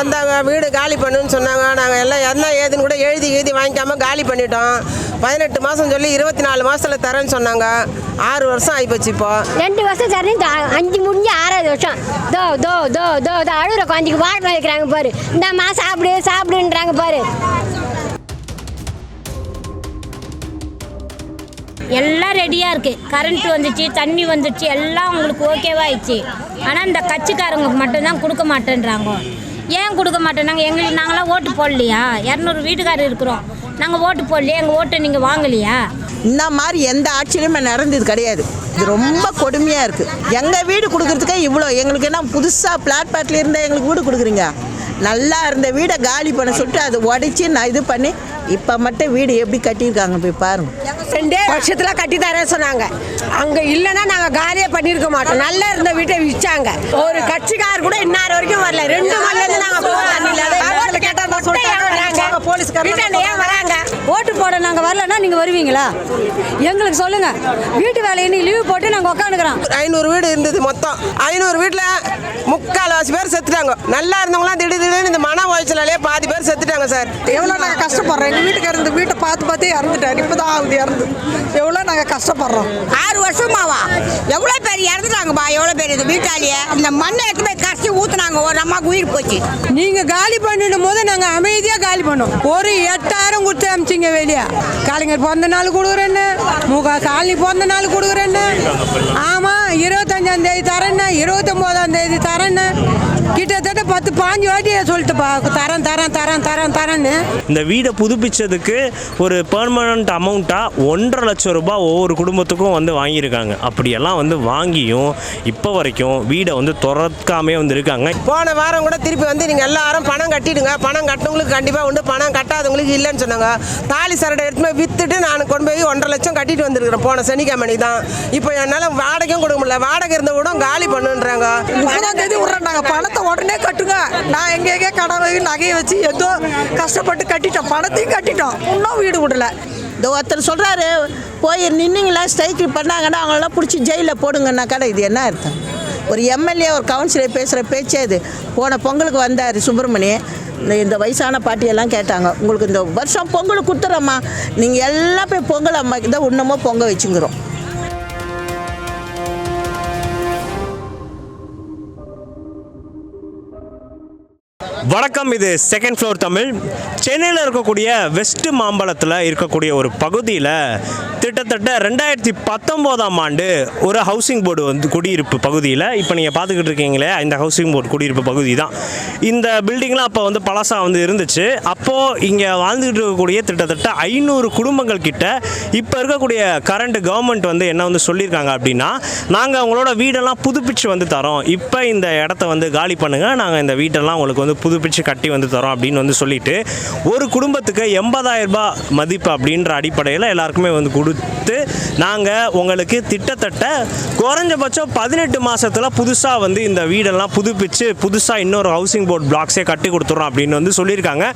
வந்தாங்க வீடு காலி பண்ணுன்னு சொன்னாங்க. நாங்கள் எல்லாம் என்ன ஏதுன்னு கூட எழுதி எழுதி வாங்கிக்காம காலி பண்ணிட்டோம். பதினெட்டு மாதம் சொல்லி இருபத்தி நாலு மாதத்தில் தரேன்னு சொன்னாங்க. ஆறு வருஷம் ஆகிப்போச்சு இப்போ. ரெண்டு வருஷம் சரி அஞ்சு முடிஞ்சு ஆறாவது வருஷம். தோ தோ தோ தோ தோ அழுகிற குழந்தைக்கு வாட்டர் வைக்கிறாங்க பாரு. இந்தாம்மா சாப்பிடு சாப்பிடுன்றாங்க பாரு. எல்லாம் ரெடியாக இருக்குது கரண்ட் வந்துச்சு தண்ணி வந்துச்சு எல்லாம் உங்களுக்கு ஓகேவாயிடுச்சு ஆனால் இந்த கட்சிக்காரங்க மட்டும்தான் கொடுக்க மாட்டேன்றாங்க. ஏன் கொடுக்க மாட்டேன்னாங்க எங்களுக்கு நாங்களாம் ஓட்டு போடலையா? இரநூறு வீட்டுக்காரர் இருக்கிறோம். நாங்கள் ஓட்டு போடலையா? எங்கள் ஓட்டை நீங்கள் வாங்கலையா? இந்த மாதிரி எந்த ஆட்சியிலுமே நடந்தது கிடையாது. இது ரொம்ப கொடுமையாக இருக்குது எங்கள் வீடு கொடுக்கறதுக்கே இவ்வளோ. எங்களுக்கு என்ன புதுசாக பிளாட் பாட்டில் இருந்தால் எங்களுக்கு வீடு கொடுக்குறீங்க? நல்லா இருந்த வீடை காலி பண்ண சொல்லிட்டு அதை உடச்சி நான் இது பண்ணி இப்போ மட்டும் வீடு எப்படி கட்டியிருக்காங்க போய் பாருங்க. ரெண்டே வருஷத்துல கட்டி தரேன் சொன்னாங்க. அங்க இல்லைன்னா நாங்க காலியே பண்ணிருக்க மாட்டோம். நல்லா இருந்த வீட்டை விச்சாங்க ஒரு கட்சிக்காரர் கூட இன்னார் வரைக்கும் வரல. ரெண்டு மணில இருந்து நாங்க போராடல கேட்டா தான் சொல்லிட்டாங்க போலீஸ்காரங்க ஏன் வராங்க? ஓட்டு போட நாங்கள் வரலன்னா நீங்கள் வருவீங்களா? எங்களுக்கு சொல்லுங்க. வீட்டு வேலையை லீவு போட்டு நாங்கள் உட்காந்துக்கிறோம் ஐநூறு வீடு இருந்தது மொத்தம். ஐநூறு வீட்டில் முக்கால்வாசி பேர் செத்துட்டாங்க. நல்லா இருந்தவங்களாம் திடீர் திடீர்னு இந்த மன உளைச்சலாலே பாதி பேர் செத்துட்டாங்க சார். எவ்வளோ நாங்கள் கஷ்டப்படுறோம். எங்கள் வீட்டுக்காரர் இந்த வீட்டை பார்த்து பார்த்து இறந்துட்டார். இப்போதான் ஆகுது இறந்து. எவ்வளோ நாங்கள் கஷ்டப்படுறோம். ஆறு வருஷமாவா? எவ்வளோ பேர் இறந்துட்டாங்கப்பா? எவ்வளோ பேர் இது வீட்டாலேயே? அந்த மண்ணை எடுத்து போய் கரைச்சி ஊற்றுனாங்க ஒரு அம்மாவுக்கு உயிர் போச்சு. நீங்கள் காலி பண்ணிடும் போது நாங்கள் அமைதியாக காலி பண்ணோம் ஒரு எட்டாயிரம் கொடுத்து அமிச்சிங்க வெளியே. கலைஞர் பிறந்த நாள் கொடுக்குறேன்னு முக காலனி பிறந்த நாள் கொடுக்குறேன்னு. ஆமாம் இருபத்தஞ்சாம் தேதி தரேன்னு இருபத்தொம்போதாம் தேதி தரேன்னு. கிட்டத்தட்ட பத்து பாஞ்சு வாட்டி சொல்லிட்டுப்பா தரேன் தரேன் தரேன் தரேன் தரேன்னு. இந்த வீடை புதுப்பிச்சதுக்கு ஒரு பெர்மனண்ட் அமௌண்ட்டாக ஒன்றரை லட்சம் ரூபாய் ஒவ்வொரு குடும்பத்துக்கும் வந்து வாங்கியிருக்காங்க. அப்படியெல்லாம் வந்து வாங்கியும் இப்போ வரைக்கும் வீடை வந்து திறக்காமே வந்து இருக்காங்க. போன வாரம் கூட திருப்பி வந்து நீங்கள் எல்லாரும் பணம் கட்டிடுங்க. பணம் கட்டினவங்களுக்கு கண்டிப்பாக உண்டு. பணம் கட்டாதவங்களுக்கு இல்லைன்னு சொன்னாங்க. தாலி சரடை எடுத்து விற்றுட்டு நான் கொண்டு போய் ஒன்றரை லட்சம் கட்டிட்டு வந்திருக்கிறேன். போன சனிக்கிழமை தான். இப்போ என்னால் வாடகையும் கொடுக்க முடியல. வாடகை இருந்த கூட காலி பண்ணுன்றாங்க. முப்பதாம் தேதி விட்றாங்க பணத்தை உடனே கட்டுங்க. நான் எங்கெங்கே கடன் வாங்கி நகையை வச்சு ஏதோ கஷ்டப்பட்டு கட்டிட்டோம். பணத்தையும் கட்டிட்டோம். இன்னும் வீடு விடல. இந்த ஒருத்தர் சொல்கிறாரு போய் நின்னீங்களா? ஸ்ட்ரைக்கு பண்ணாங்கன்னா அவங்களெல்லாம் பிடிச்சி ஜெயிலில் போடுங்கன்னா கடை. இது என்ன அர்த்தம்? ஒரு எம்எல்ஏ ஒரு கவுன்சிலர் பேசுகிற பேச்சே இது. போன பொங்கலுக்கு வந்தார் சுப்பிரமணி இந்த இந்த வயசான பாட்டியெல்லாம் கேட்டாங்க. உங்களுக்கு இந்த வருஷம் பொங்கல் கொடுத்துறோம்மா. நீங்கள் எல்லாம் போய் பொங்கல் அம்மாக்கு தான் இன்னமும் பொங்க வச்சுங்கிறோம். வணக்கம் இது செகண்ட் ஃப்ளோர் தமிழ். சென்னையில் இருக்கக்கூடிய வெஸ்ட் மாம்பழத்தில் இருக்கக்கூடிய ஒரு பகுதியில் கிட்டத்தட்ட ரெண்டாயிரத்தி பத்தொம்போதாம் ஆண்டு ஒரு ஹவுசிங் போர்டு வந்து குடியிருப்பு பகுதியில் இப்போ நீங்கள் பார்த்துக்கிட்டு இருக்கீங்களே இந்த ஹவுசிங் போர்டு குடியிருப்பு பகுதி தான். இந்த பில்டிங்லாம் அப்போ வந்து பழசாக வந்து இருந்துச்சு. அப்போது இங்கே வாழ்ந்துக்கிட்டு இருக்கக்கூடிய கிட்டத்தட்ட ஐநூறு குடும்பங்கள் கிட்ட இப்போ இருக்கக்கூடிய கரண்ட் கவர்மெண்ட் வந்து என்ன வந்து சொல்லியிருக்காங்க அப்படின்னா நாங்கள் உங்களோட வீடெல்லாம் புதுப்பிச்சு வந்து தரோம். இப்போ இந்த இடத்த வந்து காலி பண்ணுங்கள் நாங்கள் இந்த வீட்டெல்லாம் உங்களுக்கு வந்து புது புதுப்பிச்சு கட்டி வந்து தரோம் அப்படின்னு வந்து சொல்லிட்டு ஒரு குடும்பத்துக்கு எண்பதாயிரம் ரூபாய் மதிப்பு அப்படின்ற அடிப்படையில் எல்லாருக்குமே வந்து கொடுத்து நாங்கள் உங்களுக்கு திட்டத்தட்ட குறைஞ்சபட்சம் பதினெட்டு மாதத்தில் புதுசாக வந்து இந்த வீடெல்லாம் புதுப்பிச்சு புதுசாக இன்னொரு ஹவுசிங் போர்ட் பிளாக்ஸே கட்டி கொடுத்துறோம் அப்படின்னு வந்து சொல்லியிருக்காங்க.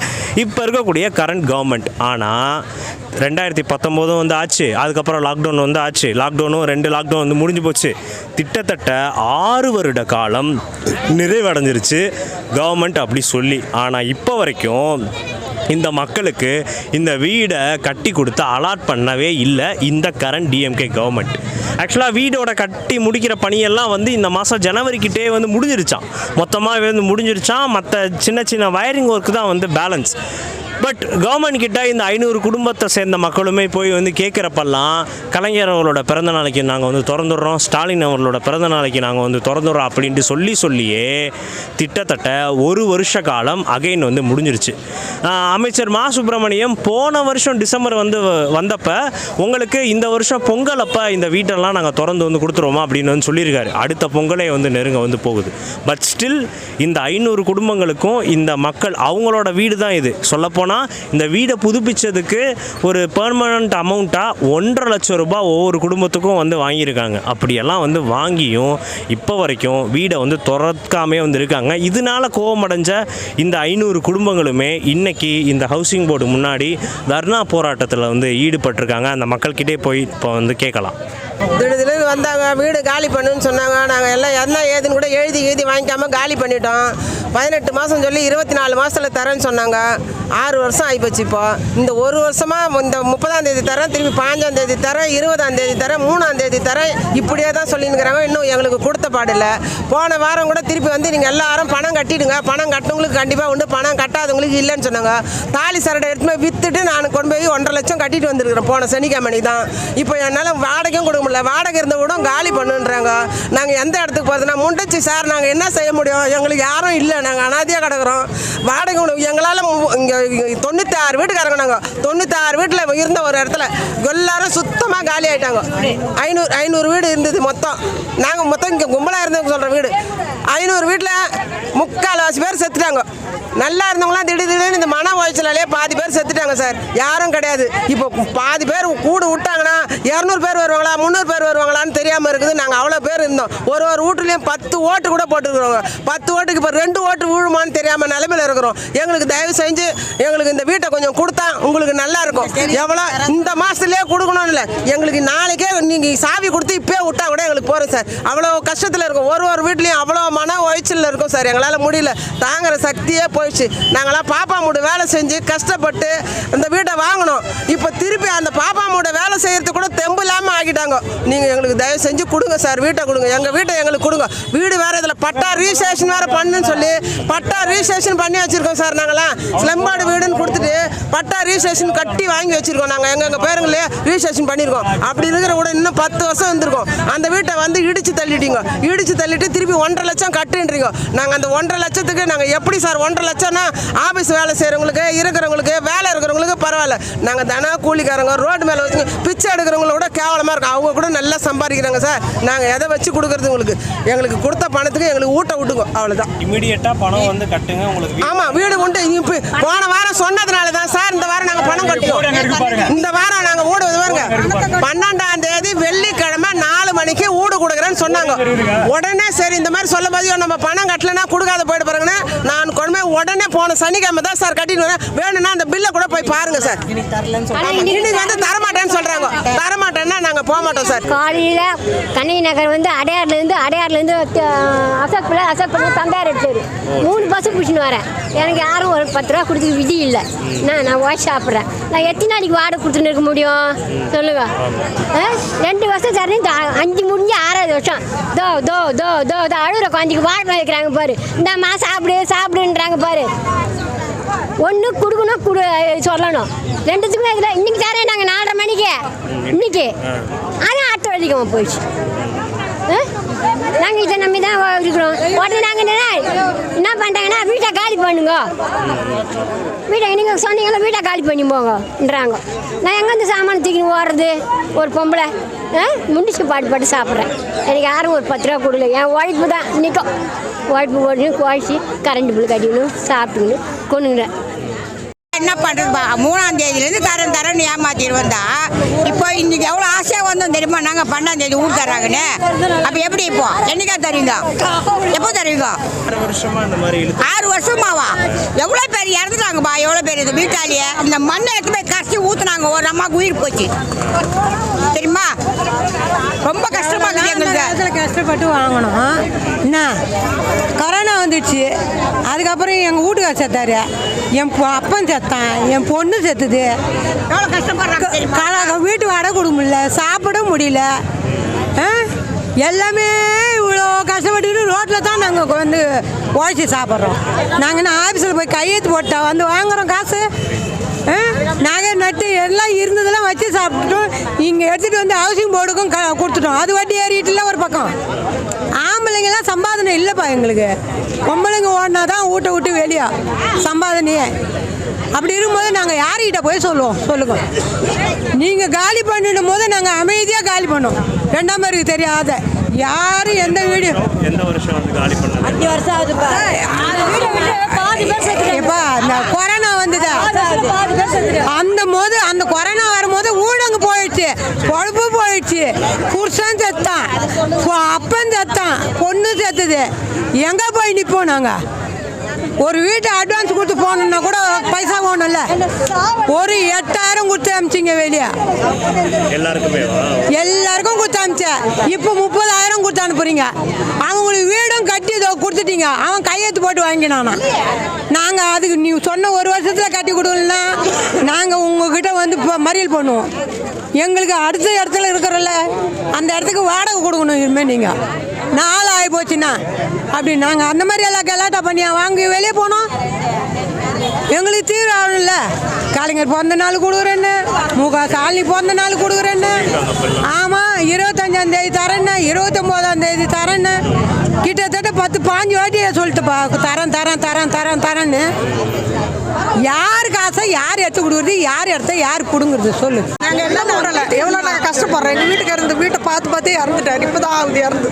இப்போ இருக்கக்கூடிய கரண்ட் கவர்மெண்ட் ஆனால் ரெண்டாயிரத்தி பத்தொம்போதும் வந்து ஆச்சு. அதுக்கப்புறம் லாக்டவுன் வந்து ஆச்சு. லாக்டவுனும் ரெண்டு லாக்டவுன் வந்து முடிஞ்சு போச்சு. திட்டத்தட்ட ஆறு வருட காலம் நிறைவடைஞ்சிருச்சு. கவர்மெண்ட் அப்படி சொல்லி ஆனால் இப்போ வரைக்கும் இந்த மக்களுக்கு இந்த வீடை கட்டி கொடுத்து அலாட் பண்ணவே இல்லை இந்த கரண்ட் டிஎம்கே கவர்மெண்ட் ஆக்சுவலாக வீடோட கட்டி முடிக்கிற பணியெல்லாம் வந்து இந்த மாதம் ஜனவரிக்கிட்டே வந்து முடிஞ்சிருச்சான் மொத்தமாக வந்து முடிஞ்சிருச்சான் மற்ற சின்ன சின்ன வயரிங் ஒர்க்கு தான் வந்து பேலன்ஸ் பட் கவர்மெண்ட் கிட்ட இந்த ஐநூறு குடும்பத்தை சேர்ந்த மக்களுமே போய் வந்து கேட்குறப்பெல்லாம் கலைஞர் அவர்களோட பிறந்த நாளைக்கு நாங்கள் வந்து திறந்துடுறோம். ஸ்டாலின் அவர்களோட பிறந்த நாளைக்கு நாங்கள் வந்து திறந்துடுறோம் அப்படின்ட்டு சொல்லி சொல்லியே திட்டத்தட்ட ஒரு வருஷ காலம் அகைன் வந்து முடிஞ்சிருச்சு. அமைச்சர் மா சுப்பிரமணியம் போன வருஷம் டிசம்பர் வந்து வந்தப்போ உங்களுக்கு இந்த வருஷம் பொங்கல் அப்போ இந்த வீட்டெல்லாம் நாங்கள் திறந்து வந்து கொடுத்துருவோமா அப்படின்னு வந்து சொல்லியிருக்காரு. அடுத்த பொங்கலே வந்து நெருங்க வந்து போகுது. பட் ஸ்டில் இந்த ஐநூறு குடும்பங்களுக்கும் இந்த மக்கள் அவங்களோட வீடு தான் இது. சொல்லப்போனால் இந்த வீடை புதுப்பிச்சதுக்கு ஒரு பெர்மனண்ட் அமௌண்ட்டாக ஒன்றரை லட்சம் ரூபாய் ஒவ்வொரு குடும்பத்துக்கும் வந்து வாங்கியிருக்காங்க. அப்படியெல்லாம் வந்து வாங்கியும் இப்போ வரைக்கும் வீடை வந்து திறக்காமே வந்து இருக்காங்க. இதனால கோபமடைஞ்ச இந்த ஐநூறு குடும்பங்களுமே இன்றைக்கி இந்த ஹவுசிங் போர்டு முன்னாடி தர்ணா போராட்டத்தில் வந்து ஈடுபட்டிருக்காங்க. அந்த மக்கள்கிட்டே போய் இப்போ வந்து கேட்கலாம். திடீர்னு வந்தாங்க. வீடு காலி பண்ணுன்னு சொன்னாங்க. நாங்கள் எல்லாம் என்ன ஏதுன்னு கூட எழுதி எழுதி வாங்கிக்காம காலி பண்ணிட்டோம். பதினெட்டு மாதம் சொல்லி இருபத்தி நாலு மாதத்தில் தரேன்னு சொன்னாங்க. ஆறு வருஷம் ஆகிப்போச்சு இப்போ. இந்த ஒரு வருஷமாக இந்த முப்பதாம் தேதி தரேன் திருப்பி பாஞ்சாம் தேதி தரேன் இருபதாம் தேதி தரேன் மூணாம் தேதி தரேன் இப்படியே தான் சொல்லியிருக்கிறாங்க இன்னும் எங்களுக்கு கொடுத்த பாடில்லை போன வாரம் கூட திருப்பி வந்து நீங்கள் எல்லாரும் பணம் கட்டிடுங்க. பணம் கட்டினவங்களுக்கு கண்டிப்பாக உண்டு. பணம் கட்டாதவங்களுக்கு இல்லைன்னு சொன்னாங்க. தாலி சரடை எடுத்து விற்றுட்டு நான் கொண்டு போய் ஒன்றரை லட்சம் கட்டிட்டு வந்திருக்கிறேன். போன சனிக்கிழமை தான். இப்போ என்னால் வாடகையும் கொடுக்க முடியல. வாடகை இருந்த கூட காலி பண்ணுன்றாங்க. நாங்கள் எந்த இடத்துக்கு போகிறதுனா முண்டச்சி சார் நாங்கள் என்ன செய்ய முடியும்? எங்களுக்கு யாரும் இல்லை. நாங்கள் அனாதையாக கிடக்குறோம். வாடகை எங்களால் இங்கே தொண்ணூற்றி ஆறு வீட்டுக்காரங்க நாங்கள் தொண்ணூற்றி ஆறு வீட்டில் இருந்த ஒரு இடத்துல எல்லாரும் சுத்தமாக காலி ஆயிட்டாங்க. ஐநூறு ஐநூறு வீடு இருந்தது மொத்தம். நாங்கள் மொத்தம் இங்கே கும்பலாக இருந்தவங்க சொல்கிற வீடு. ஐநூறு வீட்டில் முக்கால்வாசி பேர் செத்துட்டாங்க. நல்லா இருந்தவங்களாம் திடீர் திடீர்னு இந்த மன உளைச்சலாலே பாதி பேர் செத்துட்டாங்க சார். யாரும் கிடையாது. இப்போ பாதி பேர் கூடு விட்டாங்கன்னா இரநூறு பேர் வருவாங்களா முந்நூறு பேர் வருவாங்களான்னு தெரியாமல் இருக்குது. நாங்கள் அவ்வளோ பேர் இருந்தோம். ஒரு ஒரு வீட்டுலேயும் பத்து ஓட்டு கூட போட்டுருக்குறோங்க. பத்து ஓட்டுக்கு இப்போ ரெண்டு ஓட்டு விழுமான்னு தெரியாமல் நிலமையில இருக்கிறோம். எங்களுக்கு தயவு செஞ்சு எங்களுக்கு இந்த வீட்டை கொஞ்சம் கொடுத்தா உங்களுக்கு நல்லா இருக்கும். எவ்வளோ இந்த மாதத்துலேயே கொடுக்கணும்னு இல்லை. எங்களுக்கு நாளைக்கே நீங்கள் சாவி கொடுத்து இப்போயே விட்டா கூட எங்களுக்கு போகிறோம் சார். அவ்வளோ கஷ்டத்தில் இருக்கும். ஒரு ஒரு வீட்லேயும் அவ்வளோ மன உளைச்சலில் இருக்கும் சார். எங்களால் முடியல. தாங்குற சக்தியே போயிடுச்சு. நாங்களாம் பாப்பா மூட வேலை செஞ்சு கஷ்டப்பட்டு அந்த வீட்டை வாங்கினோம். இப்போ திருப்பி அந்த பாப்பா மூட வேலை செய்யறதுக்கு கூட தெம்பு இல்லாமல் ஆகிட்டாங்க. நீங்கள் எங்களுக்கு தயவு செஞ்சு கொடுங்க சார் வீட்டை கொடுங்க. எங்கள் வீட்டை எங்களுக்கு கொடுங்க. வீடு வேறு இதில் பட்டா ரிஜிஸ்ட்ரேஷன் வேறு பண்ணுன்னு சொல்லி பட்டா ரிஜிஸ்ட்ரேஷன் பண்ணி வச்சுருக்கோம் சார் நாங்களாம் ஸ்லம்பாடு வீடுன்னு கொடுத்துட்டு பட்டா ரிஜிஸ்ட்ரேஷன் கட்டி வாங்கி வச்சுருக்கோம் நாங்கள் எங்கள் எங்கள் பேருங்களே ரிஜிஸ்ட்ரேஷன் பண்ணியிருக்கோம் அப்படி இருக்கிற கூட இன்னும் பத்து வருஷம் வந்திருக்கோம் அந்த வீட்டை வந்து இடித்து தள்ளிட்டீங்க. இடித்து தள்ளிட்டு திருப்பி ஒன்றரை லட்சம் கட்டுன்றீங்க. நாங்கள் அந்த ஒன்றரை லட்சத்துக்கு நாங்கள் எப்படி சார் ஒன்றரை லட்சம்னா ஆஃபீஸ் வேலை செய்கிறவங்களுக்கு இருக்கிறவங்களுக்கு வேலை இருக்கிறவங்களுக்கு பரவாயில்ல. நாங்கள் தன கூலிக்காரங்க ரோடு மேலே வச்சு பிச்சை எடுக்கிறவங்கள விட கேவலமாக இருக்கும். அவங்க கூட நல்லா சம்பாதிக்கிறாங்க சார். நாங்கள் எதை வச்சு கொடுக்குறது உங்களுக்கு? எங்களுக்கு கொடுத்த பணத்துக்கு எங்களுக்கு ஊட்ட விட்டுக்கோ. அவ்வளோதான் இமீடியட்டாக பணம் வந்து கட்டுங்க உங்களுக்கு வீ- ஆமா வீடு உண்டு இப்போ போன வாரம் சொன்னதுனால தான் சார் இந்த வாரம் நாங்க பணம் கட்டுவோம். இந்த வாரம் நாங்க வீடு இது பாருங்க. பன்னெண்டாம் தேதி வெள்ளிக்கிழமை நாலு மணிக்கு வீடு கொடுக்குறேன்னு சொன்னாங்க. உடனே சரி இந்த மாதிரி சொல்லும் போது நம்ம பணம் கட்டலனா கொடுக்காத போயிட்டு பாருங்கன்னு நான் கொண்டு உடனே போன சனிக்கிழமை தான் சார் கட்டிட்டு வரேன் வேணும்னா அந்த பில்லை கூட போய் பாருங்க சார். இன்னைக்கு வந்து தரமாட்டேன்னு சொல்றாங்க. தரமாட்டேன்னா நாங்க போக மாட்டோம் சார். காலையில் கண்ணகி நகர் வந்து அடையார்லேருந்து அடையார்லேருந்து அசோக் பிள்ளை அசோக் பிள்ளை தந்தார் எடுத்தார் மூணு பஸ்ஸு பிடிச்சின்னு வரேன். எனக்கு யாரும் ஒரு பத்து ரூபா கொடுத்து விதி இல்லை. நான் நான் வாஷ் சாப்பிட்றேன். நான் எத்தனை நாளைக்கு வாடகை கொடுத்துன்னு இருக்க முடியும்? சொல்லுங்க. ஆ? ரெண்டு வருஷம் சரி இந்த அ- அஞ்சு முடிஞ்சு ஆறாவது வருஷம். தோ தோ தோ தோ தோ அழுகிற குழந்தைக்கு வாடகை வைக்கிறாங்க பாரு. இந்தாம்மா சாப்பிடு சாப்பிடுன்றாங்க பாரு. ஒன்று கொடுக்கணும் கொடு சொல்லணும். ரெண்டுத்துக்குமே இதில் இன்னைக்கு தரேன் நாங்கள் நாலரை மணிக்கு. இன்னைக்கு. ஆனால் அடுத்த வழிக்கமா போயிடுச்சு. நாங்கள் இதை நம்பி தான் இருக்கிறோம். உடனே நாங்கள் என்ன என்ன பண்ணுறாங்கன்னா வீட்டை காலி பண்ணுங்க. வீட்டை நீங்கள் சொன்னீங்களா வீட்டை காலி பண்ணி போங்கன்றாங்க. நான் எங்கேருந்து சாமான தூக்கின்னு ஓடுறது? ஒரு பொம்பளை. ஆ? முடிச்சு பாட்டு பாட்டு சாப்பிட்றேன். எனக்கு யாரும் ஒரு பத்து ரூபா கொடுக்கல. என் உழைப்பு தான். நிற்கும் உழைப்பு ஓடணும் குழச்சி கரண்ட் பில் கட்டிக்கணும் சாப்பிட்டுக்கணும் கொண்டுங்கிறேன் என்ன பண்ணுறதுப்பா மூணாம் தேதியிலேருந்து தரேன் தரேன்னு ஏமாத்திட்டு வந்தா இப்போ இன்னைக்கு எவ்வளோ ஆசையாக வந்தோம் தெரியுமா? நாங்கள் பன்னெண்டாம் தேதி ஊர் தராங்கன்னு அப்போ எப்படி இப்போ? என்னைக்கா தருவீங்க? எப்போ தருவீங்க? ஆறு வருஷமாவா? எவ்வளோ பேர் இறந்துட்டாங்கப்பா எவ்வளோ பேர் இது வீட்டாலேயே இந்த மண்ணை எடுத்து போய் கரைச்சி ஊற்றுனாங்க ஒரு அம்மாவுக்கு உயிர் போச்சு. தெரியுமா? ரொம்ப கஷ்டமா இருக்குது எங்களுக்கு. கஷ்டப்பட்டு வாங்கணும் என்ன? கொரோனா வந்துடுச்சு அதுக்கப்புறம் எங்கள் வீட்டுக்கார் செத்தாரு. என் அப்பன் செத்தான் என் பொண்ணு செத்துது. வீட்டு வாடகை கொடுக்க முடியல சாப்பிட முடியல? எல்லாமே இவ்வளோ கஷ்டப்பட்டுக்கிட்டு ரோட்டில் தான் நாங்கள் வந்து உழைச்சி சாப்பிட்றோம். நாங்கள் என்ன ஆஃபீஸில் போய் கையெழுத்து போட்டா வந்து வாங்குறோம் காசு? நகை நட்டு எல்லாம் இருந்ததெல்லாம் வச்சு சாப்பிட்டுட்டோம். இங்கே எடுத்துகிட்டு வந்து ஹவுசிங் போர்டுக்கும் க கொடுத்துட்டோம். அது வட்டி ஏறிட்டுல ஒரு பக்கம். ஆம்பளைங்கெல்லாம் சம்பாதனை இல்லைப்பா எங்களுக்கு. பொம்பளைங்க ஓடினா தான் வீட்டை விட்டு வெளியே. சம்பாதனையே. அப்படி இருக்கும்போது நாங்கள் யார்கிட்ட போய் சொல்லுவோம்? சொல்லுங்க. நீங்கள் காலி பண்ணிடும் போது நாங்கள் அமைதியாக காலி பண்ணோம் ரெண்டாம் பேருக்கு தெரியாத. யாரும் எந்த வீடு எந்த வருஷம் வந்து காலி பண்ணது அஞ்சு வருஷம் ஆகுதுப்பா. பாதி பேர் இந்த கொரோனா வந்ததா? அந்த போது அந்த கொரோனா வரும்போது ஊடங்கு போயிடுச்சு. பொழப்பு போயிடுச்சு. புருஷன் செத்தான். அப்பன் செத்தான். பொண்ணு செத்துது. எங்கே போய் நிற்போம் நாங்கள் ஒரு வீட்டு அட்வான்ஸ் கொடுத்து போகணுன்னா கூட பைசா வேணும்ல? ஒரு எட்டாயிரம் கொடுத்து அமிச்சிங்க வெளியே. எல்லாருக்குமே எல்லாருக்கும் கொடுத்து அமிச்சேன் இப்போ முப்பதாயிரம் கொடுத்து அனுப்புறீங்க. அவங்களுக்கு வீடும் கட்டி இதோ கொடுத்துட்டீங்க. அவன் கையெழுத்து போட்டு வாங்கினானா. நாங்கள் அதுக்கு நீ சொன்ன ஒரு வருஷத்தில் கட்டி கொடுக்கலனா நாங்கள் உங்ககிட்ட வந்து இப்போ மறியல் பண்ணுவோம். எங்களுக்கு அடுத்த இடத்துல இருக்கிறோம்ல அந்த இடத்துக்கு வாடகை கொடுக்கணும் இனிமேல் நீங்கள் நாள் ஆகி போச்சுன்னா. அப்படி நாங்கள் அந்த மாதிரி எல்லாம் கலாட்டா பண்ணியா வாங்கி வெளியே போனோம். எங்களுக்கு தீவிர ஆகணும்ல. கலைஞர் பிறந்த நாள் கொடுக்குறேன்னு முக சாலினி பிறந்த நாள் கொடுக்குறேன்னு. ஆமாம் இருபத்தஞ்சாம் தேதி தரேன்னு இருபத்தொம்போதாம் தேதி தரேன்னு. கிட்டத்தட்ட பத்து பாஞ்சு வாட்டி சொல்லிட்டுப்பா தரேன் தரேன் தரேன் தரேன் தரேன்னு. யார் காசை யார் எடுத்து கொடுக்குறது யார் எடுத்த யார் கொடுங்குறது சொல்லு. நாங்கள் என்ன பண்ணல எவ்வளோ நாங்கள் கஷ்டப்படுறோம்? எங்கள் வீட்டுக்கு இருந்து வீட்டை பார்த்து பார்த்தே இறந்துட்டார் இப்போ தான் ஆகுது இறந்து.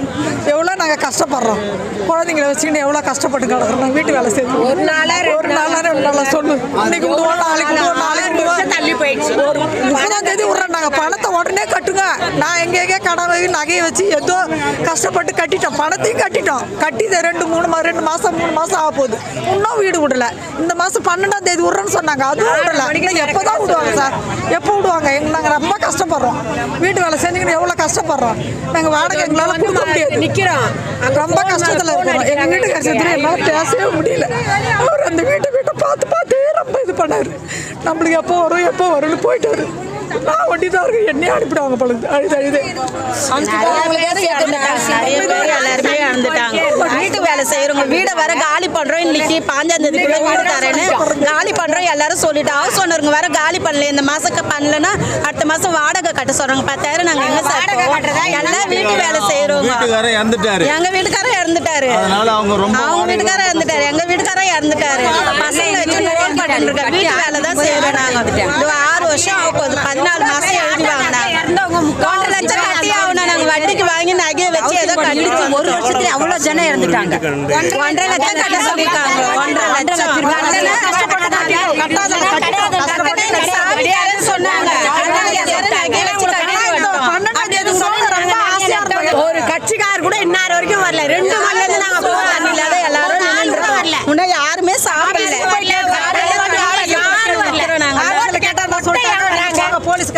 எவ்வளோ நாங்கள் கஷ்டப்படுறோம்? குழந்தைங்கள வச்சுக்கிட்டு எவ்வளோ கஷ்டப்பட்டு கிடக்குறோம்? வீட்டு வேலை செய்யணும் ஒரு நாளா ஒரு நாளா. ரெண்டு நாளா. சொல்லு. இன்னைக்கு விடுவோம் நாளைக்கு விடுவோம் நாளைக்கு தள்ளி போயிடுச்சு. ஒரு முப்பதாம் தேதி நாங்கள் பணத்தை உடனே கட்டுங்க. நான் எங்கே எங்கே கடன் வாங்கி நகையை வச்சு ஏதோ கஷ்டப்பட்டு கட்டிட்டோம். பணத்தையும் கட்டிட்டோம். கட்டி ரெண்டு மூணு மா ரெண்டு மாதம் மூணு மாதம் ஆக போகுது. இன்னும் வீடு விடல. இந்த மாதம் பன்னெண்டாம் தேதி விட்றேன்னு சொன்னாங்க. அதுவும் விடல. எப்போ தான் விடுவாங்க சார்? எப்போ விடுவாங்க? எங்க நாங்கள் ரொம்ப கஷ்டப்படுறோம். வீட்டு வேலை செஞ்சுக்கிட்டு எவ்வளோ கஷ்டப்படுறோம்? நாங்கள் வாடகை எங்களால் கொடுக்க முடியாது. நிற்கிறோம் ரொம்ப கஷ்டத்தில் இருக்கிறோம். எங்கள் வீட்டுக்கார சேர்த்து என்னால் பேசவே முடியல. அவர் அந்த வீட்டை வீட்டை பார்த்து பார்த்தே ரொம்ப இது பண்ணார். நம்மளுக்கு எப்போ வரும் எப்போ வரும்னு போயிட்டாரு. நான் ஒண்டி தான் இருக்கு என்னையே அனுப்பிடுவாங்க பழுது அழுது அழுது எல்லாருமே இறந்துட்டாங்க வீட்டு வேலை செய்யறவங்க வீடை வர காலி பண்றோம் இன்னைக்கு பாஞ்சாம் தேதிக்குள்ள வீடு தரேன்னு காலி பண்றோம் எல்லாரும் சொல்லிட்டு ஹவுஸ் ஓனருங்க வேற காலி பண்ணல இந்த மாசத்துக்கு பண்ணலன்னா அடுத்த மாசம் வாடகை கட்ட சொல்றாங்க பத்தாயிரம் நாங்க எங்க சார் எல்லாம் வீட்டு வேலை இறந்துட்டாரு எங்க வீட்டுக்காரர் இறந்துட்டாரு அதனால அவங்க ரொம்ப அவங்க வீட்டுக்காரர் இறந்துட்டாரு எங்க வீட்டுக்காரர் இறந்துட்டாரு பசங்க வச்சு லோன் பண்ணிட்டு இருக்கோம் வீட்டு வேலை தான் செய்யறோம் நாங்க இது ஆறு வருஷம் போகுது பதினாலு மாசம் எழுதி வாங்கினாங்க ஒன்றரை லட்சம் கட்டி ஆகணும் நாங்க வட்டிக்கு வாங்கி நகையை வச்சு ஏதோ கண்டிச்சு ஒரு வருஷத்துல அவ்வளவு ஜனம் இறந்துட்டாங்க ஒன்றரை லட்சம் கட்ட சொல்லியிருக்காங்க ஒன்றரை லட்சம் கட்டாதவங்க சொன்னாங்க நகையை வச்சு கட்டிட்டு வந்துட்டோம். ஒரு கட்சிக்கார் கூட இன்னார் வரைக்கும் வரல ரெண்டு நாள்ல இருந்து நாங்க போக தண்ணியில்லாத எல்லாரும் நின்னுட்டு இருக்கோம். முன்ன யாருமே சாப்பிடல யாரும் வரல. நாங்க கேட்டா நான்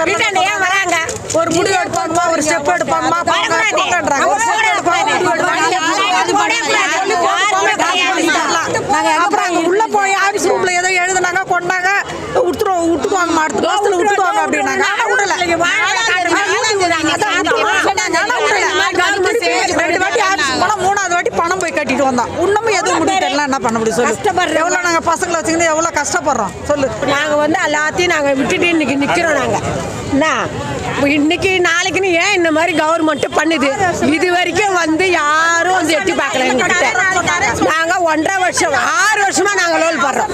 ஏன் வராங்க? ஒரு முடிவு எடுப்பாங்கம்மா ஒரு ஸ்டெப் எடுப்பாங்கம்மா போங்க போங்கன்றாங்க ஒரு எடுப்பாங்க. அப்புறம் அங்க உள்ள போய் ஆபீஸ் ரூம்ல ஏதோ எழுதுனாங்க கொண்டாங்க. விட்டுருவோம் விட்டுக்குவாங்க அடுத்த மாசத்துல விட்டுக்குவாங்க அப்படின்னாங்க. விடல. ரெண்டு வாட்டி மூணாவது வாட்டி பணம் போய் கட்டிட்டு வந்தோம் இன்னமும் எதுவும் பண்ண முடியும் சொல்லு. எவ்வளவு நாங்க பசங்களை வச்சுக்கிட்டு எவ்வளவு கஷ்டப்படுறோம் சொல்லு. நாங்கள் வந்து எல்லாத்தையும் நாங்கள் விட்டுட்டு இன்னைக்கு நிற்கிறோம் நாங்கள் என்ன? இன்னைக்கு நாளைக்குன்னு ஏன் இந்த மாதிரி கவர்மெண்ட் பண்ணுது? இது வரைக்கும் வந்து யாரும் வந்து எட்டி பார்க்கல எங்ககிட்ட. நாங்கள் ஒன்றரை வருஷம் ஆறு வருஷமா நாங்கள் லோல் படுறோம்.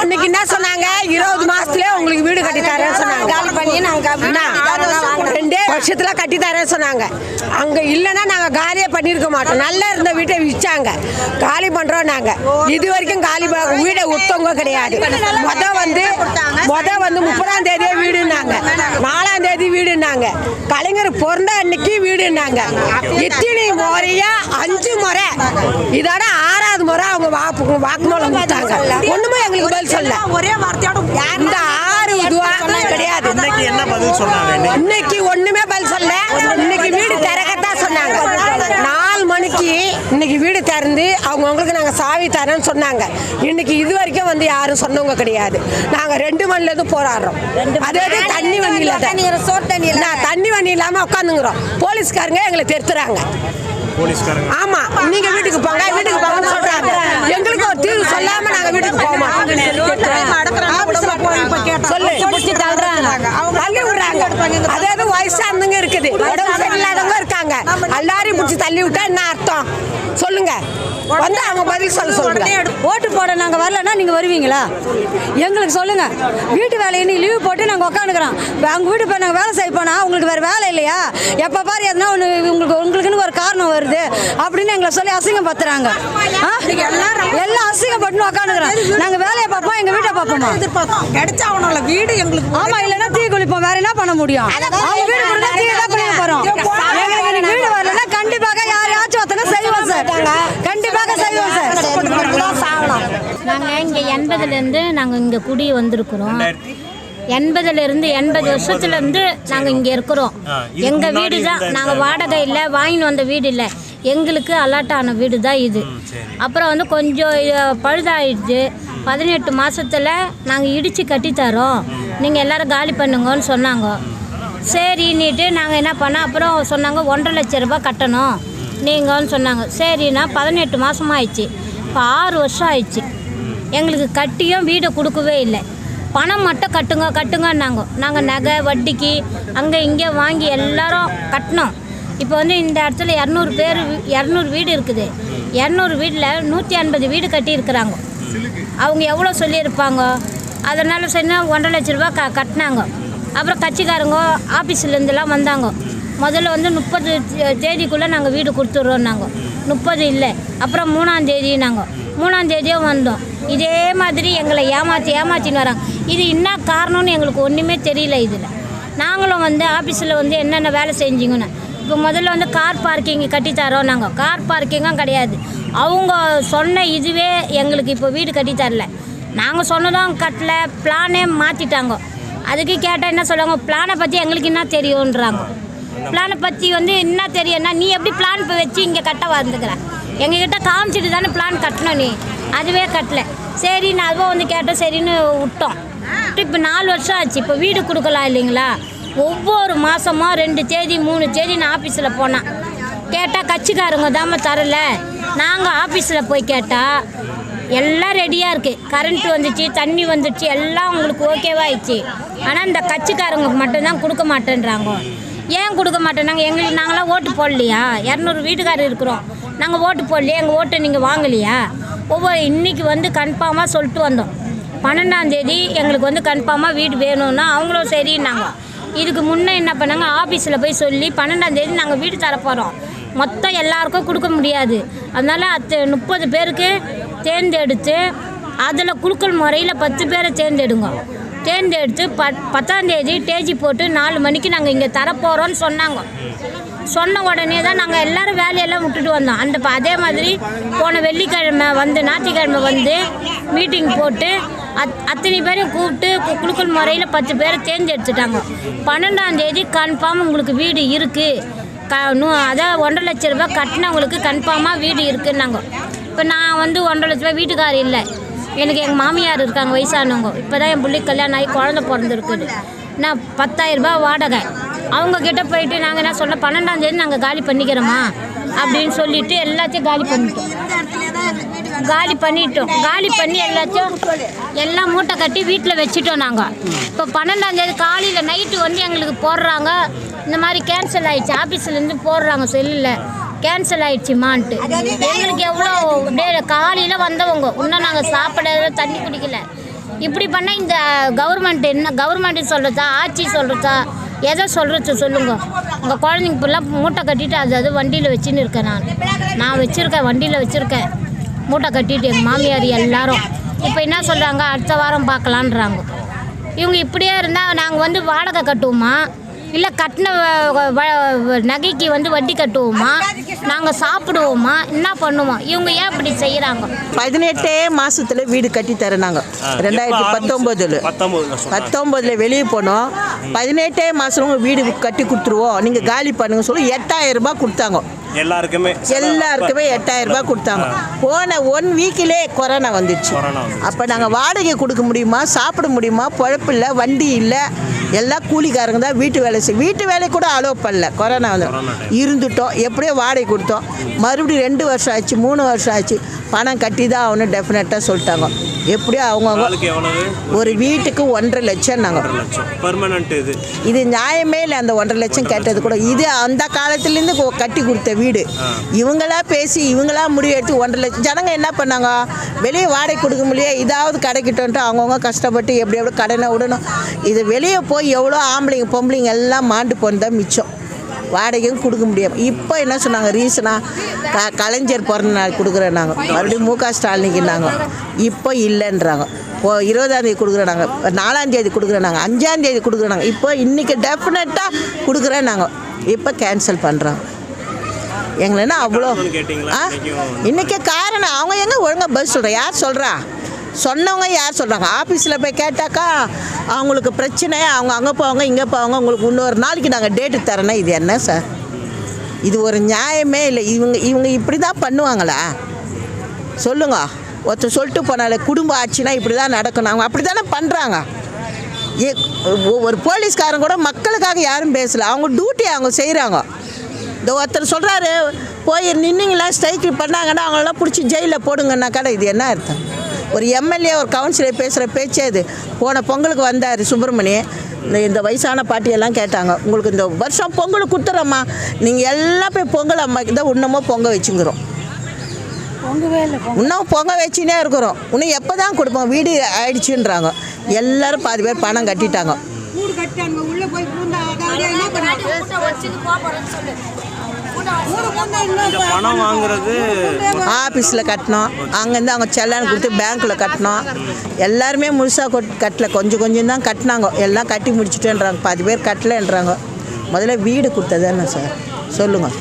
அன்னைக்கு என்ன சொன்னாங்க? இருபது மாசத்துல உங்களுக்கு வீடு கட்டி தரேன்னு சொன்னாங்க? ரெண்டே வருஷத்துல கட்டி தரேன்னு சொன்னாங்க. அங்க இல்லைன்னா நாங்க காலியே பண்ணியிருக்க மாட்டோம். நல்லா இருந்த வீட்டை விற்றாங்க. காலி பண்றோம் நாங்க. இது வரைக்கும் காலி வீடை விட்டவங்க கிடையாது. முத வந்து முத வந்து முப்பதாம் தேதியே வீடுனாங்க நாலாம் தேதி வீடுனாங்க கலைஞர் பிறந்த அன்னைக்கு வீடுனாங்க எத்தனை முறையா அஞ்சு முறை இதோட ஆறாவது முறை அவங்க வாக்கு வாக்குமூலம் கொடுத்தாங்க. ஒண்ணுமே எங்களுக்கு பதில் சொல்ல ஒரே வார்த்தையோட இந்த ஆறு இதுவா கிடையாது. இன்னைக்கு என்ன பதில் சொன்னாங்க இன்னைக்கு? ஒண்ணுமே பதில் சொல்ல இன்னைக்கு வீடு திறக்கத்தான் சொன்னாங்க. நாலு மணிக்கு இன்னைக்கு வீடு திறந்து அவங்கவுங்களுக்கு நாங்க சாவி தரேன்னு சொன்னாங்க. இன்னைக்கு இது வரைக்கும் வந்து யாரும் சொன்னவங்க கிடையாது. நாங்க ரெண்டு மணில இருந்து போராடுறோம். அதே தண்ணி வண்டி இல்ல நான் தண்ணி வண்டி இல்லாம உட்காந்துங்கிறோம். போலீஸ்காரங்க எங்களை தெருத்துறாங்க. போலீஸ்காரங்க. ஆமா நீங்க வீட்டுக்கு போங்க வீட்டுக்கு போங்கன்னு சொல்றாங்க. எங்களுக்கு ஒரு தீர்வு சொல்லாம நாங்க வீட்டுக்கு போக மாட்டோம் சொல்லு தள்ளி விடுறாங்க அதாவது வயசானவங்க இருக்குது. உடம்பு சரியில்லாதவங்க இருக்காங்க. பிடிச்சி தள்ளி விட்டா என்ன அர்த்தம்? சொல்லுங்க. வந்து அவங்க பதில் சொல்ல சொல்லுங்க. ஓட்டு போட நாங்கள் வரலன்னா நீங்கள் வருவீங்களா? எங்களுக்கு சொல்லுங்க. வீட்டு வேலையை இன்னைக்கு லீவு போட்டு நாங்கள் உட்காந்துக்கிறோம் அவங்க வீட்டு போய் நாங்கள் வேலை செய்ய போனால் உங்களுக்கு வேறு வேலை இல்லையா? எப்போ பாரு எதனா ஒன்று உங்களுக்கு உங்களுக்குன்னு ஒரு காரணம் வருது. அப்படின்னு எங்களை சொல்லி அசிங்கப்படுத்துறாங்க. ஆ? எல்லாம் அசிங்கப்பட்டு உட்காந்துக்கிறோம் நாங்கள் வேலையை பார்ப்போம் எங்கள் வீட்டை பார்ப்போமா? எதிர்பார்த்தோம் கிடைச்சாகணும்ல வீடு எங்களுக்கு ஆமா இல்லைன்னா தீ குளிப்போம். வேற என்ன பண்ண முடியும்? அவங்க வீடு வீடு வரலன்னா கண்டிப்பாக யாரையாச்சும் ஒருத்தங்க செய்வோம் சார். கண்டிப்பாக செய்வோம் சார். நாங்கள் எண்பதுலேருந்து நாங்கள் இங்கே குடி வந்திருக்கிறோம். எண்பதுலேருந்து எண்பது வருஷத்துலேருந்து நாங்கள் இங்கே இருக்கிறோம். எங்கள் வீடு தான் நாங்கள் வாடகை இல்லை வாங்கின்னு வந்த வீடு இல்லை. எங்களுக்கு அலாட் ஆன வீடு தான் இது. அப்புறம் வந்து கொஞ்சம் பழுதாயிடுச்சு. பதினெட்டு மாதத்தில் நாங்கள் இடித்து கட்டித்தரோம். நீங்கள் எல்லோரும் காலி பண்ணுங்கன்னு சொன்னாங்க. சரின்னுட்டு நாங்கள் என்ன பண்ணோம் அப்புறம் சொன்னாங்க ஒன்றரை லட்ச ரூபாய் கட்டணும். நீங்கன்னு சொன்னாங்க. சரின்னா பதினெட்டு மாதம் ஆயிடுச்சு. இப்போ ஆறு வருஷம் ஆயிடுச்சு. எங்களுக்கு கட்டியும் வீடை கொடுக்கவே இல்லை. பணம் மட்டும் கட்டுங்க கட்டுங்கன்னாங்க. நாங்கள் நகை வட்டிக்கு அங்கே இங்கே வாங்கி எல்லாரும் கட்டினோம். இப்போ வந்து இந்த இடத்துல இரநூறு பேர் இரநூறு வீடு இருக்குது. இரநூறு வீட்டில் நூற்றி ஐம்பது வீடு கட்டியிருக்கிறாங்க. அவங்க எவ்வளோ சொல்லியிருப்பாங்க? அதனால் சொன்னா ஒன்றரை லட்ச ரூபா க கட்டினாங்க. அப்புறம் கட்சிக்காரங்க ஆஃபீஸ்லேருந்துலாம் வந்தாங்க. முதல்ல வந்து முப்பது தேதிக்குள்ளே நாங்கள் வீடு கொடுத்துட்றோம் நாங்கள் முப்பது இல்லை அப்புறம் மூணாம் தேதி நாங்கள் மூணாம் தேதியும் வந்தோம். இதே மாதிரி எங்களை ஏமாற்றி ஏமாற்றின்னு வராங்க. இது என்ன காரணம்னு எங்களுக்கு ஒன்றுமே தெரியல இதில். நாங்களும் வந்து ஆஃபீஸில் வந்து என்னென்ன வேலை செஞ்சிங்கன்னு. இப்போ முதல்ல வந்து கார் பார்க்கிங் கட்டித்தரோம் நாங்கள் கார் பார்க்கிங்கும் கிடையாது. அவங்க சொன்ன இதுவே எங்களுக்கு இப்போ வீடு கட்டித்தரல நாங்கள் சொன்னதும் கட்டல பிளானே மாற்றிட்டாங்க அதுக்கு கேட்டால் என்ன சொல்லுவாங்க பிளானை பற்றி எங்களுக்கு என்ன தெரியுன்றாங்க பிளானை பற்றி வந்து என்ன தெரியும்னா நீ எப்படி பிளான் இப்போ வச்சு இங்கே கட்ட வந்துக்கிற? எங்ககிட்ட காமிச்சிட்டு தானே பிளான் கட்டணும் நீ. அதுவே கட்டல. சரி நான் அதுவும் வந்து கேட்டோம் சரின்னு விட்டோம். இப்போ நாலு வருஷம் ஆச்சு. இப்போ வீடு கொடுக்கலாம் இல்லைங்களா? ஒவ்வொரு மாதமும் ரெண்டு தேதி மூணு தேதி நான் ஆஃபீஸில் போனேன் கேட்டால் கட்சிக்காரங்க தாம தரல. நாங்கள் ஆஃபீஸில் போய் கேட்டால் எல்லாம் ரெடியாக இருக்குது கரண்ட்டு வந்துச்சு தண்ணி வந்துச்சு எல்லாம் உங்களுக்கு ஓகேவாகிடுச்சு ஆனால் இந்த கட்சிக்காரங்களுக்கு மட்டும்தான் கொடுக்க மாட்டேன்றாங்க. ஏன் கொடுக்க மாட்டேனாங்க எங்களுக்கு நாங்களாம் ஓட்டு போடலையா? இரநூறு வீட்டுக்காரர் இருக்கிறோம். நாங்கள் ஓட்டு போடலையா? எங்கள் ஓட்டை நீங்கள் வாங்கலையா? ஒவ்வொரு இன்றைக்கி வந்து கன்ஃபார்மாக சொல்லிட்டு வந்தோம். பன்னெண்டாந்தேதி எங்களுக்கு வந்து கன்ஃபார்மாக வீடு வேணும்னா அவங்களும் சரின்னாங்க. இதுக்கு முன்னே என்ன பண்ணாங்க? ஆஃபீஸில் போய் சொல்லி பன்னெண்டாந்தேதி நாங்கள் வீடு தரப்போகிறோம் மொத்தம் எல்லாருக்கும் கொடுக்க முடியாது. அதனால் அத்து முப்பது பேருக்கு தேர்ந்தெடுத்து அதில் குலுக்கல் முறையில் பத்து பேரை தேர்ந்தெடுங்க. தேர்ந்தெடுத்து பத் பத்தாம்தேதி டேஜி போட்டு நாலு மணிக்கு நாங்கள் இங்கே தரப்போகிறோன்னு சொன்னாங்க. சொன்ன உடனே தான் நாங்கள் எல்லோரும் வேலையெல்லாம் விட்டுட்டு வந்தோம். அந்த ப- அதே மாதிரி போன வெள்ளிக்கிழமை வந்து ஞாயிற்றுக்கிழமை வந்து மீட்டிங் போட்டு அத் அத்தனை பேரையும் கூப்பிட்டு குழுக்கள் குலுக்கல் முறையில் பத்து பேரை தேர்ந்தெடுத்துட்டாங்க. பன்னெண்டாந்தேதி கன்ஃபார்ம் உங்களுக்கு வீடு இருக்குது க நூ அதான் ஒன்றரை லட்ச ரூபாய் கட்டினவங்களுக்கு கன்ஃபார்மாக வீடு இருக்குன்னாங்க. இப்போ நான் வந்து ஒன்றரை லட்ச ரூபாய் வீட்டுக்கார் இல்லை. எனக்கு எங்கள் மாமியார் இருக்காங்க வயசானவங்க. இப்போ தான் என் பிள்ளைக்கு கல்யாணம் ஆகி குழந்த பிறந்திருக்குது. நான் பத்தாயிரரூபா வாடகை. அவங்கக்கிட்ட போயிட்டு நாங்கள் என்ன சொன்னோம் பன்னெண்டாந்தேதி நாங்கள் காலி பண்ணிக்கிறோமா? அப்படின்னு சொல்லிட்டு எல்லாத்தையும் காலி பண்ணிட்டோம். காலி பண்ணிட்டோம். காலி பண்ணி எல்லாத்தையும் எல்லாம் மூட்டை கட்டி வீட்டில் வச்சுட்டோம் நாங்கள் இப்போ பன்னெண்டாந்தேதி காலையில் நைட்டு வந்து எங்களுக்கு போடுறாங்க. இந்த மாதிரி கேன்சல் ஆகிடுச்சு ஆஃபீஸ்லேருந்து போடுறாங்க செல்லில். கேன்சல் ஆயிடுச்சுமான்ட்டு எங்களுக்கு எவ்வளோ அப்படியே காலையில் வந்தவங்க இன்னும் நாங்கள் சாப்பிட தண்ணி குடிக்கல. இப்படி பண்ணால் இந்த கவர்மெண்ட் என்ன கவர்மெண்ட் சொல்கிறதா ஆட்சி சொல்கிறதா எதை சொல்கிறது சொல்லுங்க. உங்கள் குழந்தைங்க ஃபுல்லாக மூட்டை கட்டிட்டு அது அது வண்டியில் வச்சுன்னு இருக்கேன் நான். நான் வச்சுருக்கேன் வண்டியில் வச்சுருக்கேன். மூட்டை கட்டிட்டு எங்கள் மாமியார் எல்லாரும். இப்போ என்ன சொல்கிறாங்க அடுத்த வாரம் பார்க்கலான்றாங்க. இவங்க இப்படியே இருந்தால் நாங்கள் வந்து வாடகை கட்டுவோமா? இல்லை கட்டின வ- வ- நகைக்கு வந்து வட்டி கட்டுவோமா? நாங்கள் சாப்பிடுவோமா? என்ன பண்ணுவோம்? இவங்க ஏன் இப்படி செய்கிறாங்க பதினெட்டே மாசத்துல வீடு கட்டி தரனாங்க. ரெண்டாயிரத்தி பத்தொம்போதுல. பத்தொம்போதுல வெளியே போனோம். பதினெட்டே மாதம் வீடு கட்டி கொடுத்துருவோம். நீங்கள் காலி பண்ணுங்க சொல்லி எட்டாயிரம் ரூபாய் கொடுத்தாங்க. எல்லாருக்குமே எல்லாருக்குமே எட்டாயிரம் ரூபாய் கொடுத்தாங்க. போன ஒன் வீக்கிலே கொரோனா வந்துச்சு. கொரோனா வந்துச்சு. அப்போ நாங்கள் வாடகை கொடுக்க முடியுமா? சாப்பிட முடியுமா? பொழப்பு இல்லை வண்டி இல்லை. எல்லாம் கூலிக்காரங்க தான் வீட்டு வேலை செய் வீட்டு வேலை கூட அலோவ் பண்ணல. கொரோனா வந்து. இருந்துட்டோம் எப்படியோ வாடகை கொடுத்தோம். மறுபடியும் ரெண்டு வருஷம் ஆச்சு மூணு வருஷம் ஆச்சு. பணம் கட்டி தான் ஆகணும் டெஃபினட்டாக சொல்லிட்டாங்க. எப்படியோ எவ்வளவு? ஒரு வீட்டுக்கு ஒன்றரை லட்சம். நாங்கள் இது. நியாயமே இல்லை அந்த ஒன்றரை லட்சம் கேட்டது கூட. இது அந்த காலத்துலேருந்து கட்டி கொடுத்த வீடு. இவங்களா பேசி இவங்களா முடிவு எடுத்து ஒன்றரை லட்சம் ஜனங்க என்ன பண்ணாங்க? வெளியே வாடகை கொடுக்க முடியாது இதாவது கிடைக்கட்டும்ட்டு அவங்கவுங்க கஷ்டப்பட்டு எப்படி எப்படி கடனை விடணும். இது வெளியே போய் எவ்வளோ ஆம்பளைங்க பொம்பளைங்க எல்லாம் மாண்டு போனதான் மிச்சம். வாடகையும் கொடுக்க முடியாது. இப்போ என்ன சொன்னாங்க ரீசனாக க கலைஞர் பிறந்த நாள் கொடுக்குறேன் நாங்கள் மறுபடியும் மு க ஸ்டாலினிக்குனாங்க இப்போ இல்லைன்றாங்க. இப்போ இருபதாந்தேதி கொடுக்குறேன் நாங்கள் நாலாந்தேதி கொடுக்குறேன் நாங்கள் அஞ்சாந்தேதி கொடுக்குறேன் நாங்கள் இப்போ இன்றைக்கி டெஃபினட்டாக கொடுக்குறேன் நாங்கள் இப்போ கேன்சல் பண்ணுறாங்க எங்களன்னா அவ்வளோ? ஆ? இன்றைக்கி காரணம். அவங்க எங்கே ஒழுங்காக பதில் சொல்கிறேன் யார் சொல்கிறா சொன்னவங்க யார் சொல்கிறாங்க ஆஃபீஸில் போய் கேட்டாக்கா அவங்களுக்கு பிரச்சனை அவங்க அங்கே போவாங்க இங்கே போவாங்க உங்களுக்கு இன்னொரு நாளைக்கு நாங்கள் டேட்டு தரேன்னா இது என்ன சார்? இது ஒரு நியாயமே இல்லை. இவங்க இவங்க இப்படி தான் பண்ணுவாங்களா? சொல்லுங்க. ஒருத்தர் சொல்லிட்டு போனாலே குடும்ப ஆட்சினா இப்படி தான் நடக்கணும். அவங்க அப்படி தானே பண்ணுறாங்க ஏ ஒ- ஒரு போலீஸ்காரங்க கூட மக்களுக்காக யாரும் பேசலை. அவங்க டியூட்டி அவங்க செய்கிறாங்க இந்த ஒருத்தர் சொல்கிறாரு போய் நின்னிங்களா? ஸ்ட்ரைக் பண்ணாங்கன்னா அவங்களெல்லாம் பிடிச்சி ஜெயிலில் போடுங்கன்னா கடை. இது என்ன அர்த்தம்? ஒரு எம்எல்ஏ ஒரு கவுன்சிலர் பேசுகிற பேச்சே இது. போன பொங்கலுக்கு வந்தார் சுப்பிரமணி இந்த இந்த வயசான பாட்டியெல்லாம் கேட்டாங்க. உங்களுக்கு இந்த வருஷம் பொங்கல் கொடுத்துறோம்மா. நீங்கள் எல்லாம் போய் பொங்கல் அம்மாக்கு தான் இன்னமும் பொங்க வச்சுங்கிறோம். இன்னும் பொங்க வச்சுனே இருக்கிறோம். இன்னும் எப்போ தான் கொடுப்போம்? வீடு ஆயிடுச்சுன்றாங்க. எல்லாரும் பாதி பேர் பணம் கட்டிட்டாங்க. பணம் வாங்குறது ஆஃபீஸில் கட்டினோம். அங்கேருந்து அவங்க செல்லான் கொடுத்து பேங்க்கில் கட்டினோம். எல்லாருமே முழுசாக கொட் கட்டல. கொஞ்சம் கொஞ்சம் தான் கட்டினாங்க. எல்லாம் கட்டி முடிச்சுட்டேன்றாங்க. பாதி பேர் கட்டலைன்றாங்க. முதல்ல வீடு கொடுத்ததானே சார் சொல்லுங்கள்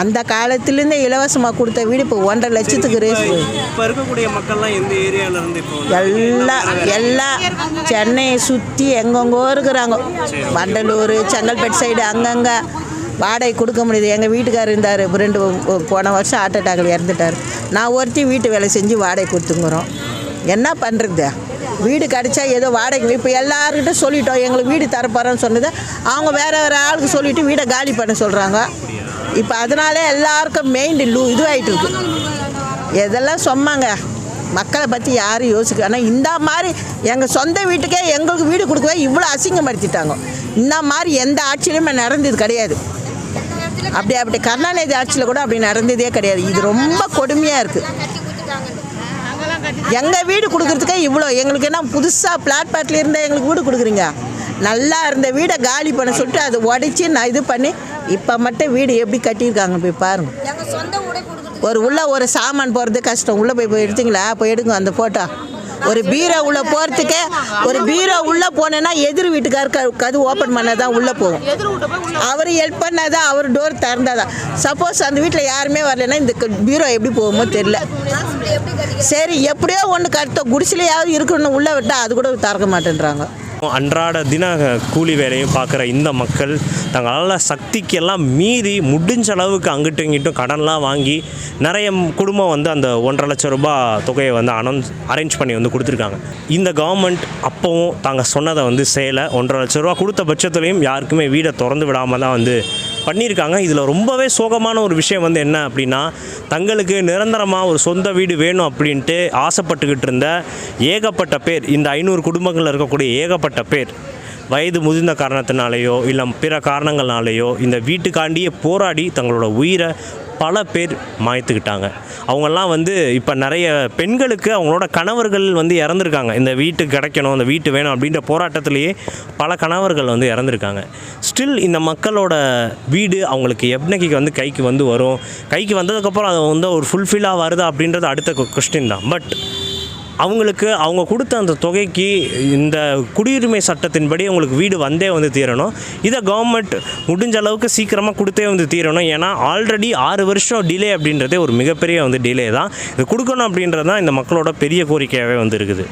அந்த காலத்துலேருந்து இலவசமாக கொடுத்த வீடு இப்போ ஒன்றரை லட்சத்துக்கு ரேஸ் இப்போ இருக்கக்கூடிய மக்கள்லாம் எந்த ஏரியால இருந்து இப்போ எல்லாம் எல்லாம் சென்னையை சுற்றி எங்கெங்கோ இருக்கிறாங்க. வண்டலூர் செங்கல்பட்டு சைடு அங்கங்கே. வாடகை கொடுக்க முடியுது. எங்கள் வீட்டுக்கார் இருந்தார். ரெண்டு போன வருஷம் ஹார்ட் அட்டாக்கில் இறந்துட்டார். நான் ஒருத்தி வீட்டு வேலை செஞ்சு வாடகை கொடுத்துங்கிறோம். என்ன பண்ணுறது வீடு கிடச்சா ஏதோ வாடகை. இப்போ எல்லாருக்கிட்ட சொல்லிட்டோம். எங்களுக்கு வீடு தரப்போகிறோன்னு சொன்னது அவங்க வேறு வேறு ஆளுக்கு சொல்லிவிட்டு வீடை காலி பண்ண சொல்கிறாங்க இப்போ அதனாலே எல்லாருக்கும் மெயின் லூ இதுவாகிட்டு இருக்கு. எதெல்லாம் சொன்னாங்க? மக்களை பற்றி யாரும் யோசிக்க ஆனால் இந்த மாதிரி எங்கள் சொந்த வீட்டுக்கே எங்களுக்கு வீடு கொடுக்கவே இவ்வளோ அசிங்கப்படுத்திட்டாங்க. இந்த மாதிரி எந்த ஆட்சியிலுமே நடந்தது கிடையாது. அப்படி அப்படி கருணாநிதி ஆட்சியில் கூட அப்படி நடந்ததே கிடையாது. இது ரொம்ப கொடுமையாக இருக்குது எங்கள் வீடு கொடுக்கறதுக்கே இவ்வளோ எங்களுக்கு என்ன புதுசாக பிளாட்பாட்டில் இருந்தால் எங்களுக்கு வீடு கொடுக்குறீங்க? நல்லா இருந்த வீடை காலி பண்ண சொல்லிட்டு அதை உடைச்சி நான் இது பண்ணி இப்போ மட்டும் வீடு எப்படி கட்டியிருக்காங்க போய் பாருங்கள் ஒரு உள்ள ஒரு சாமான் போகிறது கஷ்டம். உள்ளே போய் போய் எடுத்தீங்களா? போய் எடுங்க அந்த ஃபோட்டோ ஒரு பீரோ உள்ள போகிறதுக்கே ஒரு பீரோ உள்ளே போனேன்னா எதிர் வீட்டுக்காருக்கு கது ஓப்பன் பண்ணதான் தான் உள்ளே போகும். அவர் ஹெல்ப் பண்ணாதான் அவர் டோர் திறந்தாதான். சப்போஸ் அந்த வீட்டில் யாருமே வரலன்னா இந்த பீரோ எப்படி போகுமோ தெரில சரி எப்படியோ ஒன்று கருத்த குடிசிலையாவது இருக்கணும்னு உள்ளே விட்டால் அது கூட திறக்க மாட்டேன்றாங்க. அன்றாட தின கூலி வேலையும் பார்க்குற இந்த மக்கள் தங்களால் சக்திக்கெல்லாம் மீறி முடிஞ்ச அளவுக்கு அங்கிட்டும் இங்கிட்டும் கடன்லாம் வாங்கி நிறைய குடும்பம் வந்து அந்த ஒன்றரை லட்சம் ரூபாய் தொகையை வந்து அனௌன்ஸ் அரேஞ்ச் பண்ணி வந்து கொடுத்துருக்காங்க. இந்த கவர்மெண்ட் அப்போவும் தாங்க சொன்னதை வந்து செய்யலை. ஒன்றரை லட்ச ரூபா கொடுத்த பட்சத்துலேயும் யாருக்குமே வீடை திறந்து விடாமல் தான் வந்து பண்ணியிருக்காங்க. இதில் ரொம்பவே சோகமான ஒரு விஷயம் வந்து என்ன அப்படின்னா தங்களுக்கு நிரந்தரமாக ஒரு சொந்த வீடு வேணும் அப்படின்ட்டு ஆசைப்பட்டுக்கிட்டு இருந்த ஏகப்பட்ட பேர் இந்த ஐநூறு குடும்பங்களில் இருக்கக்கூடிய ஏகப்பட்ட பேர் வயது முதிர்ந்த காரணத்தினாலேயோ இல்லை பிற காரணங்கள்னாலேயோ இந்த வீட்டுக்காண்டியே போராடி தங்களோட உயிரை பல பேர் மாய்த்துக்கிட்டாங்க. அவங்கெல்லாம் வந்து இப்போ நிறைய பெண்களுக்கு அவங்களோட கணவர்கள் வந்து இறந்துருக்காங்க. இந்த வீட்டு கிடைக்கணும் இந்த வீட்டு வேணும் அப்படின்ற போராட்டத்திலேயே பல கணவர்கள் வந்து இறந்துருக்காங்க. ஸ்டில் இந்த மக்களோட வீடு அவங்களுக்கு என்னைக்கு வந்து கைக்கு வந்து வரும். கைக்கு வந்ததுக்கப்புறம் அது வந்து ஒரு ஃபுல்ஃபில்லாக வருதா அப்படின்றது அடுத்த கொஸ்டின் தான். பட் அவங்களுக்கு அவங்க கொடுத்த அந்த தொகைக்கு இந்த குடியுரிமை சட்டத்தின்படி அவங்களுக்கு வீடு வந்தே வந்து தீரணும். இதை கவர்மெண்ட் முடிஞ்ச அளவுக்கு சீக்கிரமாக கொடுத்தே வந்து தீரணும். ஏன்னா ஆல்ரெடி ஆறு வருஷம் டிலே அப்படின்றதே ஒரு மிகப்பெரிய வந்து டிலே தான். இது கொடுக்கணும் அப்படின்றது தான் இந்த மக்களோட பெரிய கோரிக்கையாகவே வந்து இருக்குது.